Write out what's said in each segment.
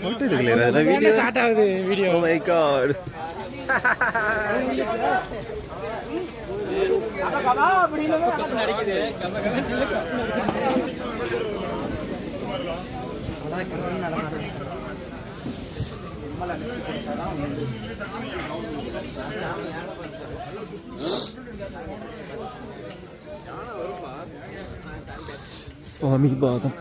Photo எடுக்கல video start ஆகுது video oh my god சுவாமி பாதம்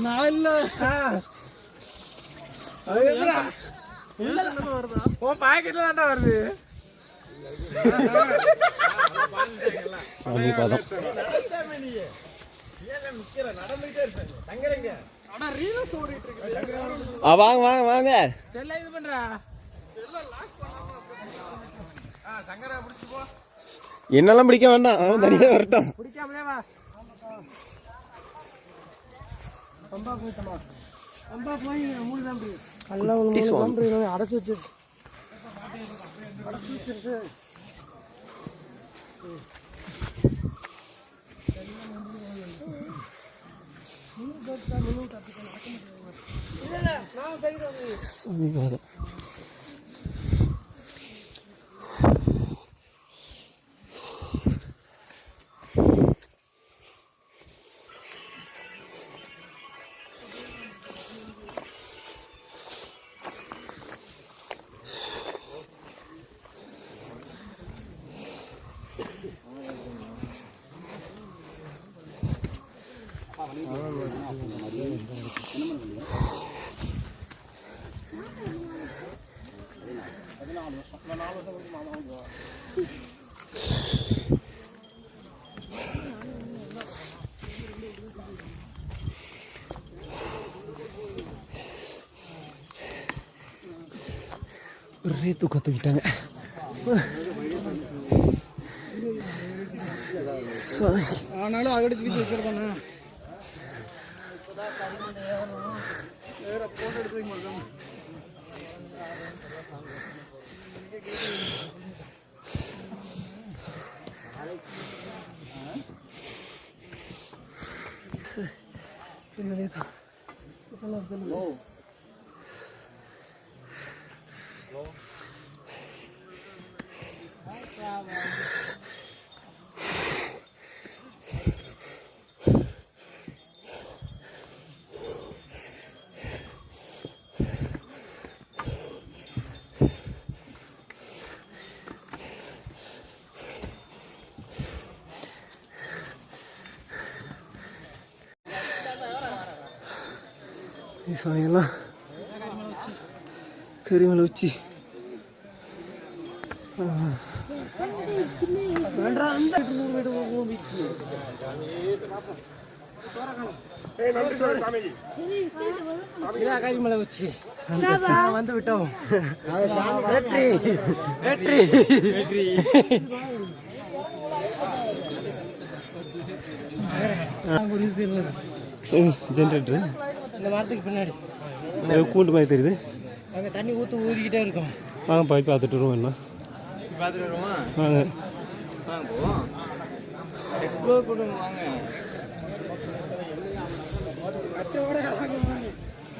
நான் இல்ல அது உன் பாக்கெட்ல தான்டா வருது சுவாமி வாங்க வாங்க வாங்க. செல்ல இது பண்றா. என்னெல்லாம் பிடிக்க வேண்டாம். அவன் தனியாக வரட்டும். பிடிக்காமலே வா. அம்பா போயிட்டமா அம்பா போய் மூணு தான் சுவாமி. அடைச்சு வச்சிருச்சு. அடைச்சு வச்சிருச்சு. சுவாமி பாதம் ஒரே தூக்கம் தூக்கிட்டாங்க சுவாமி ஆனாலும் அதோட தூக்கி வச்சிருக்கானே Isso aí lá. தெரியுமில உச்சி உச்சி வந்து விட்டோம். வெற்றி. வெற்றி. வெற்றி ஜென்ரேட்டர் இந்த வாரத்துக்கு பின்னாடி. கூண்டு மாதிரி தெரியுது. அங்கே தண்ணி ஊற்று ஊறிக்கிட்டே இருக்கும். வாங்க போய் பார்த்துட்டு வருவோம் என்ன? பார்த்துட்டு வருவோமா? வாங்க வாங்க போவோம் எக்ஸ்ப்ளோர் பண்ணுங்க வாங்க.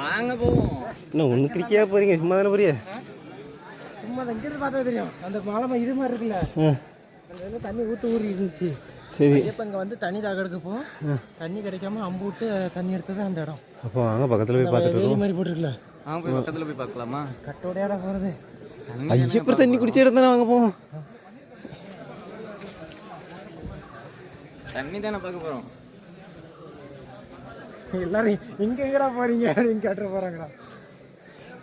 வாங்க போவோம் என்ன ஒன்று கிளிக்கா போறீங்க? சும்மா தானே போறிய சும்மா தான் இங்கிருந்து பார்த்தா தெரியும். அந்த மலை இது மாதிரி இருக்குல்ல. அந்த தண்ணி ஊற்று ஊறி இருந்துச்சு. சரி. இப்போ இங்கே வந்து தண்ணி தாக எடுக்கப்போ தண்ணி கிடைக்காம அம்பு விட்டு தண்ணி எடுத்தது அந்த இடம். அப்போ வாங்க பக்கத்தில் போய் பார்த்துட்டு மாதிரி போட்டிருக்குல்ல. ஆ போய் பக்கத்தில் போய் பார்க்கலாமா? கட்டோடையாட போகிறது ஐயப்பர் தண்ணி குடிச்ச இடம் தானே வாங்க போவோம். தண்ணி தானே பார்க்க போகிறோம் எல்லாரும் இங்கே எங்கடா போறீங்க? அப்படின்னு கேட்டு போகிறாங்கடா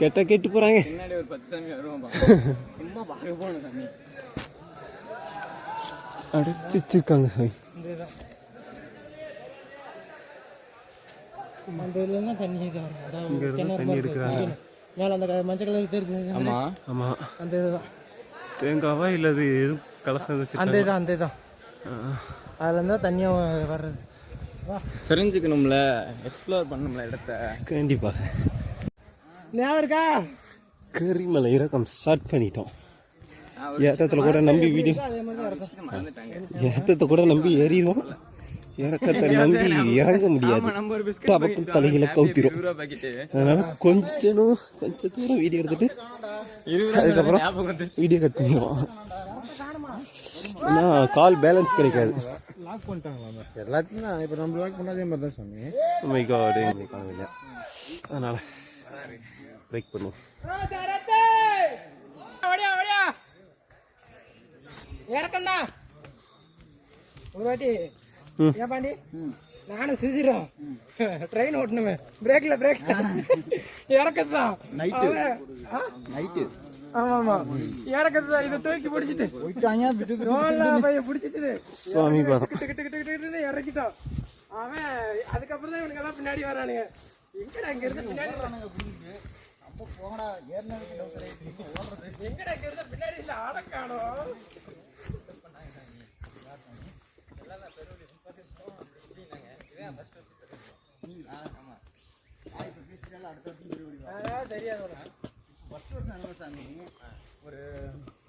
கெட்ட கெட்டு போகிறாங்க பின்னாடி ஒரு பத்து சாமி வருவோம் சும்மா பார்க்க போகணும் தண்ணி. அடைச்சி வச்சிருக்காங்க சாமி இந்த இதான் அந்த இதுல தான் தண்ணி வரும் அதாவது இங்க இருந்து கிணறு தண்ணி மாதிரி எடுக்கிறாங்க. இருக்கு. மேல அந்த மஞ்சள் கலர் இது இருக்கு ஆமாம் ஆமாம் அந்த இதுதான் தேங்காவா இல்லை அது எதுவும் கலசம் அந்த இதான் அந்த இதான் அதுல இருந்தா தண்ணியா வர்றது. வா. தெரிஞ்சுக்கணும்ல. எக்ஸ்ப்ளோர் பண்ணணும்ல இடத்த. கண்டிப்பாக ஞாபகம் இருக்கா? கரிமலை இறக்கம் ஸ்டார்ட் பண்ணிட்டோம். ஏத்தத்தில் கூட நம்பி வீடியோ ஏத்தத்தை கூட நம்பி ஏறிடுவோம். இறக்கத்தை நம்பி இறங்க முடியாது. டபக்கு தலையில கவுத்திரும். அதனால கொஞ்சம் கொஞ்சம் தூரம் வீடியோ எடுத்துட்டு அதுக்கப்புறம் வீடியோ கட் பண்ணிடுவோம். ஏன்னா கால் பேலன்ஸ் கிடைக்காது. லாக் பண்ணிட்டாங்களா எல்லாத்தையும் தான் இப்போ நம்ம லாக் பண்ணாதே மாதிரி தான் சாமி. மை காட் எங்க காணவில்லை அதனால பிரேக் பண்ணுவோம். இறக்கந்தா ஒரு வாட்டி ம். ஏன் பாண்டி? நானும் சுதிரோம் ட்ரெயின் ஓட்டணுமே. பிரேக்ல பிரேக் இறக்கது தான் நைட்டு நைட்டு ஆமா ஆமா இறக்கது தான் இதை தூக்கி பிடிச்சிட்டு. ரோல்ல பைய பிடிச்சிட்டு. சுவாமி பாதம். கிட்டு கிட்டு கிட்டு கிட்டு இறக்கிட்டான். அவன் அதுக்கப்புறம் தான் இவனுக்கு எல்லாம் பின்னாடி வரானுங்க. எங்கடா இங்க இருந்து பின்னாடி வரானுங்க எங்கடா இங்க இருந்து பின்னாடி? ஆட காணோம் வருஷம் அடுத்த வருஷம் பெரிய தெரியாது ஃபஸ்ட் வருஷம் அனுபவ சாமி ஒரு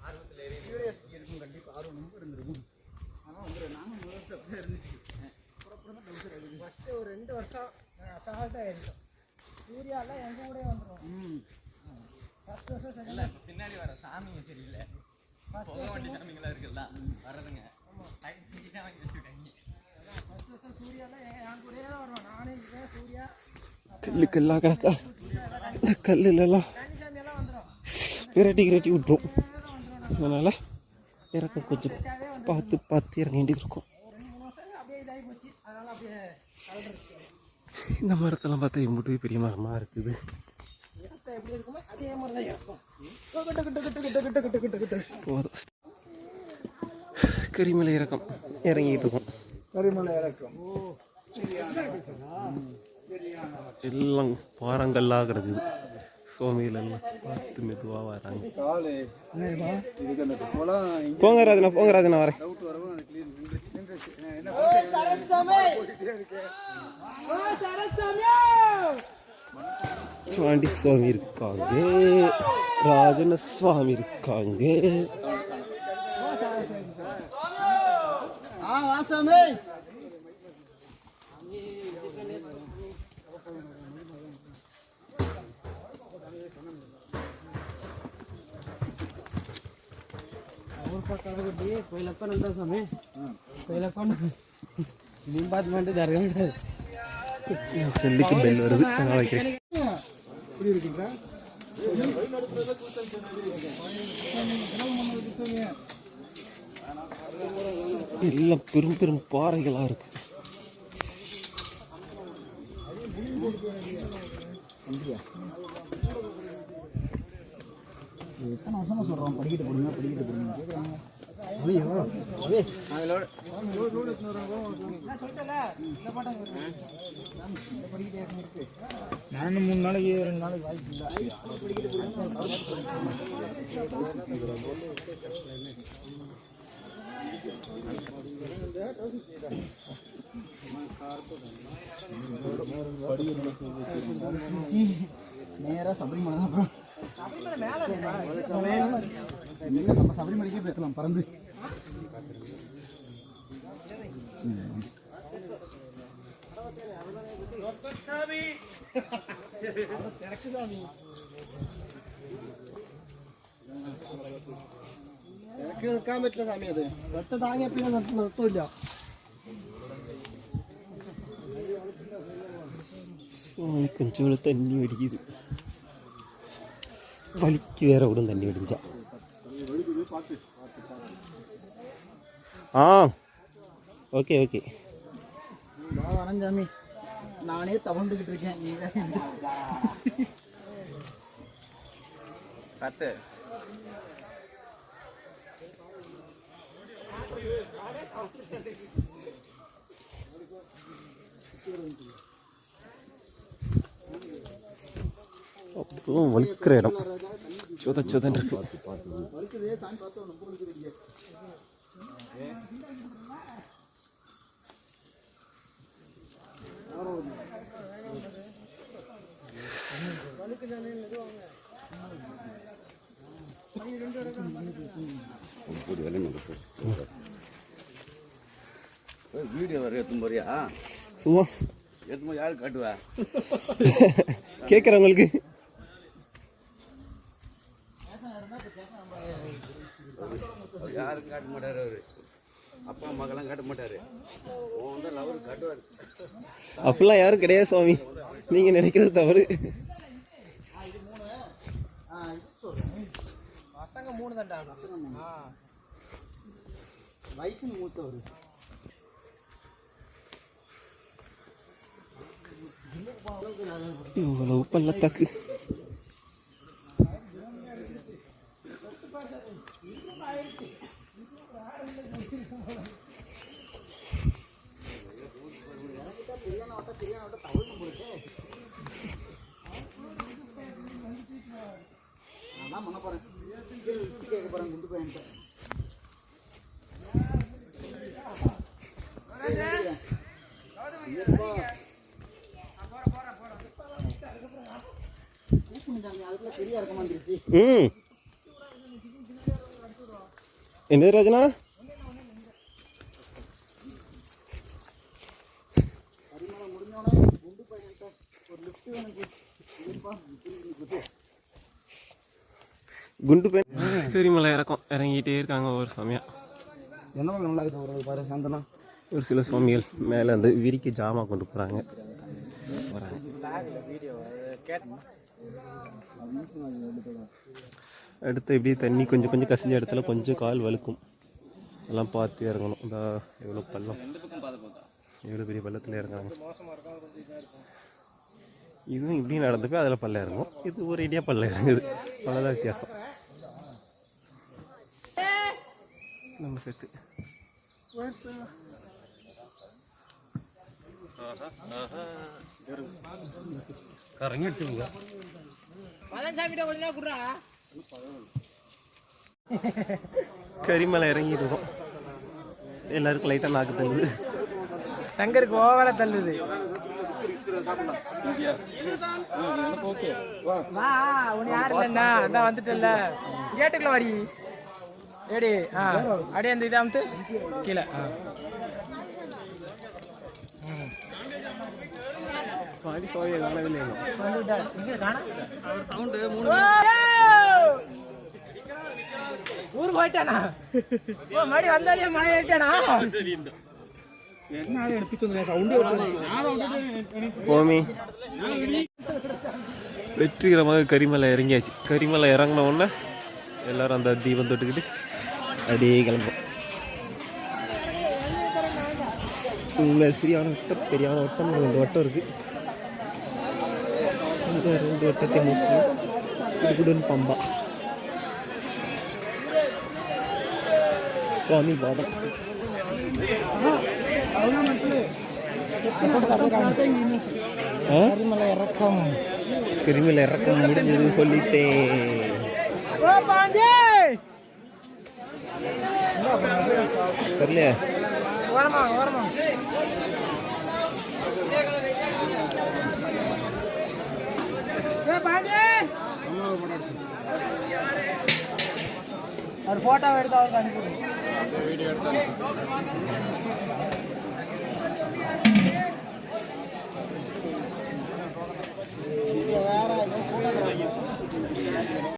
ஆர்வத்தில் கியூரியாசிட்டி இருக்கும் கண்டிப்பாக ஆர்வம் ரொம்ப இருந்திருக்கும் ஆனால் வந்து நானும் மூணு வருஷம் அப்படியே இருந்துச்சு அப்புறம் தான் டவுசர் ஃபஸ்ட்டு ஒரு ரெண்டு வருஷம் அசால்ட்டாக இருந்தோம் சூர்யாலாம் எங்கள் கூட வந்துடும் ம் ஃபஸ்ட் வருஷம் சரியில்லை பின்னாடி வர சாமிங்க தெரியல போக வேண்டிய சாமிங்களாம் இருக்குல்ல வர கல்லுக்கெல்லாம் கிடக்கா. இந்த கல்லுலலாம் விரட்டி விரட்டி விட்டுரும். அதனால் இறக்கம் கொஞ்சம் பார்த்து பார்த்து இறங்க வேண்டியது இருக்கும். இந்த மரத்தெல்லாம் பார்த்தா எம்பிட்டு பெரிய மரமாக இருக்குது. போதும். கரிமலை இறக்கம். இறங்கிட்டு இருக்கோம். கரிமலை இறக்கம். எல்லாம் பாறங்கள்லாம் கிடக்குது சுவாமிகள் எல்லாம் பார்த்து மெதுவாக வராங்க. போங்க ராஜனா போங்க ராஜனா வரேன். சுவாண்டி சுவாமி இருக்காங்க. ராஜன சுவாமி இருக்காங்க. ஆ வாசாமி ಬಿಟ್ಟು ಕೊಯ್ಲಪ್ಪ ನಂತ ಸ್ವಾಮಿ ಕೊಯ್ಲಪ್ಪ ನಿಮ್ಮ ಬಾತ್ ಮಾಡಿ ಜರಗಂಡ என் செல்லுக்கு பெல் வருது நான் வைக்கிறேன் எல்லாம் பெரும் பெரும் பாறைகளா இருக்கு எத்தனை வருஷமா சொல்றோம் படிக்கிட்டு போடுங்க படிக்கிட்டு போடுங்க கேட்குறாங்க நானும் மூணு நாளைக்கு ரெண்டு நாளைக்கு வாய்ப்பு இல்லை. நேராக சபரிமலை தான் அப்புறம் இல்லை நம்ம சபரிமலைக்கே போய்க்கலாம் பறந்து എനിക്ക് നിൽക്കാൻ പറ്റില്ല സ്വാമി അത് ഒറ്റ താങ്ങിയ പിന്നെ നിർത്തി നിർത്തൂല്ല சுவாமி கொஞ்சம் கூட தண்ணி வெடிக்குது வலிக்கு வேற விடும் தண்ணி வெடிஞ்சா. ஆ ஓகே ஓகே. சாமி நானே தவண்டுகிட்டு இருக்கேன் நீங்க கத்து. அவ்வளோ வலிக்கிற இடம். சொத சொதன் இருக்கு. வீடியோ வர எத்தும் போறியா? சும்மா. எத்தும் போது யாரு காட்டுவா? கேட்குறவங்களுக்கு யாரும் காட்ட மாட்டாரு அவரு. அப்பா மகளாம் காட்ட மாட்டாரு. உன் தான் லவர் காட்டுவார். அப்படிலாம் யாரும் கிடையாது சுவாமி. நீங்கள் நினைக்கிறது தவறு. பசங்க மூணு தான்டா. ஆ. வயசுன்னு மூத்தவர். இவ்வளவு பள்ளத்தாக்கு. அதான் பண்ண போறேன். கேட்க போறேன் குண்டு பையன்ட்ட என்னது ராஜனா? முடிஞ்சோடனே குண்டு பையன்ட்ட ஒரு லிஃப்ட் வேணும் குண்டு பேன் பெரியமலை இறக்கம். இறங்கிட்டே இருக்காங்க ஒரு சமயம் என்ன நல்லா இருக்குது ஒரு பாரு சாந்தனா? ஒரு சில சுவாமிகள் மேலே அந்த விரிக்க ஜாமா கொண்டு போகிறாங்க போகிறாங்க அடுத்து இப்படி தண்ணி கொஞ்சம் கொஞ்சம் கசிஞ்ச இடத்துல கொஞ்சம் கால் வழுக்கும். எல்லாம் பார்த்து இறங்கணும். இந்த எவ்வளோ பள்ளம். எவ்வளோ பெரிய பள்ளத்தில் இறங்குறாங்க. இதுவும் இப்படி நடந்து போய் அதில் பல்ல இறங்கும். இது ஒரு ஐடியா பல்ல இறங்குது. அவ்வளோதான் வித்தியாசம். நம்ம செட்டு. கரங்கி அடிச்சுங்க கரிமலை இறங்கிட்டு இருக்கோம் எல்லாருக்கும் லைட்டாக நாக்கு தள்ளுது. சங்கருக்கு ஓவரா தள்ளுது. வா உன் யாரு இல்லைண்ணா அதான் வந்துட்டல கேட்டுக்குள்ள வாடி. ஏடி ஆ அப்படியே அந்த இங்க காணா ஊர் போயிட்டானா மறுபடி வந்தாலே மழை கோமி வெற்றிகரமாக கரிமலை இறங்கியாச்சு கரிமலை இறங்கின உடனே எல்லாரும் அந்த தீபம் தொட்டுக்கிட்டு அப்படியே கிளம்பும் உள்ள சரியான வட்டம் பெரியான வட்டம் ரெண்டு வட்டம் இருக்கு இந்த ரெண்டு வட்டத்தை முடிச்சுக்கணும் இதுக்குடன் பம்பா சுவாமி பாதம் ஆ கரிமலை இறக்கம் கிருமியில் இறக்கம் முடிஞ்சது சொல்லிட்டேன் ஓ பாண்டி தெரியல ஓரமா ஓரமா ஒரு போட்டோ எடுத்து அவருக்கு அனுப்பிடு வேற